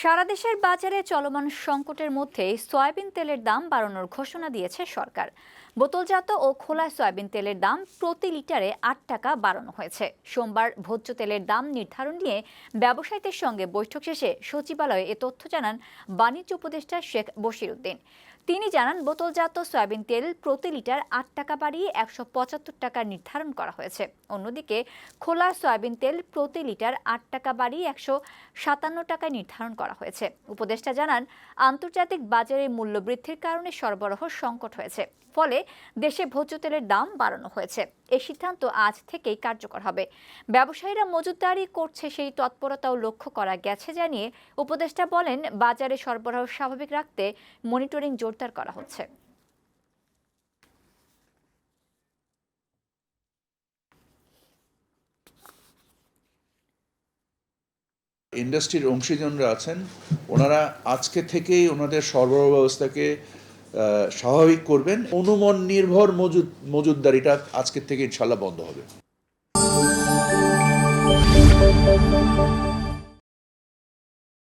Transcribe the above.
সারা দেশের বাজারে চলমান সংকটের মধ্যে সয়াবিন তেলের দাম বাড়ানোর ঘোষণা দিয়েছে সরকার। বোতলজাত ও খোলা সয়াবিন তেলের দাম প্রতি লিটারে আট টাকা বাড়ানো হয়েছে। সোমবার ভোজ্য তেলের দাম নির্ধারণ নিয়ে ব্যবসায়ীদের সঙ্গে বৈঠক শেষে সচিবালয়ে এ তথ্য জানান বাণিজ্য উপদেষ্টা শেখ বশির উদ্দিন। তিনি জানান, বোতলজাত সয়াবিন তেল প্রতি লিটার আট টাকা বাড়িয়ে একশো পঁচাত্তর টাকা নির্ধারণ করা হয়েছে। অন্যদিকে, খোলা সয়াবিন তেল প্রতি লিটার আট টাকা বাড়িয়ে একশো সাতান্ন টাকায় নির্ধারণ করা হয়েছে। উপদেষ্টা জানান, আন্তর্জাতিক বাজারে মূল্য বৃদ্ধির কারণে সরবরাহ সংকট হয়েছে, ফলে দেশে ভোজ্য তেলের দাম বাড়ানো হয়েছে। এ সিদ্ধান্ত আজ থেকেই কার্যকর হবে। ব্যবসায়ীরা মজুতদারি করছে সেই তৎপরতাও লক্ষ্য করা গেছে জানিয়ে উপদেষ্টা বলেন, বাজারে সরবরাহ স্বাভাবিক রাখতে মনিটরিং জোরদার করা হচ্ছে। ইন্ডাস্ট্রির অংশীজনরা আছেন। ওনারা আজকে থেকেই ওনাদের সরবরাহ ব্যবস্থাকে স্বাভাবিক করবেন। অনুমান নির্ভর মজুদ, মজুদদারিটা আজকের থেকে ইনশাল্লাহ বন্ধ হবে।